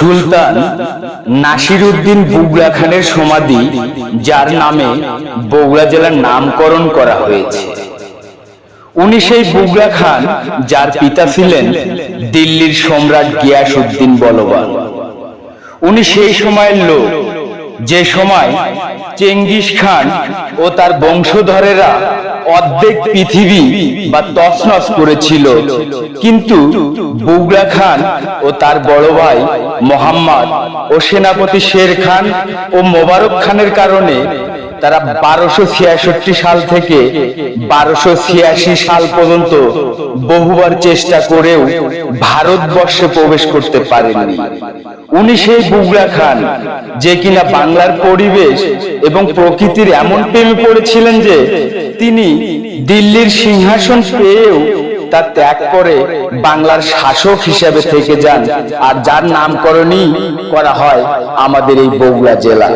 সুলতান নাসির উদ্দিন বুগলা খানের সমাধি, যার নামে বগুড়া জেলার নামকরণ করা হয়েছে। উনি সেই বুগলা খান যার পিতা ছিলেন দিল্লির সম্রাট গিয়াস উদ্দিন বলবান। উনি সেই সময়ের লোক, যে সময় চেঙ্গিস খান ও তার বংশধরেরা অর্ধেক পৃথিবী বা তছনছ করেছিল। কিন্তু বুগলা খান ও তার বড় ভাই মোহাম্মদ ও সেনাপতি শের খান ও মোবারক খানের কারণে তারা বারোশো ছিয়াষট্টি সাল থেকে বারোশো ছিয়াশি সাল পর্যন্ত বহুবার চেষ্টা করেও ভারতবর্ষে প্রবেশ করতে পারেননি। উনি সেই বুগলা খান যে কিনা বাংলার পরিবেশ এবং প্রকৃতির এমন প্রেমে পড়েছিলেন যে তিনি দিল্লির সিংহাসন পেয়েও তা ত্যাগ করে বাংলার শাসক হিসেবে থেকে যান। আর যার নামকরণই করা হয় আমাদের এই বগুড়া জেলা।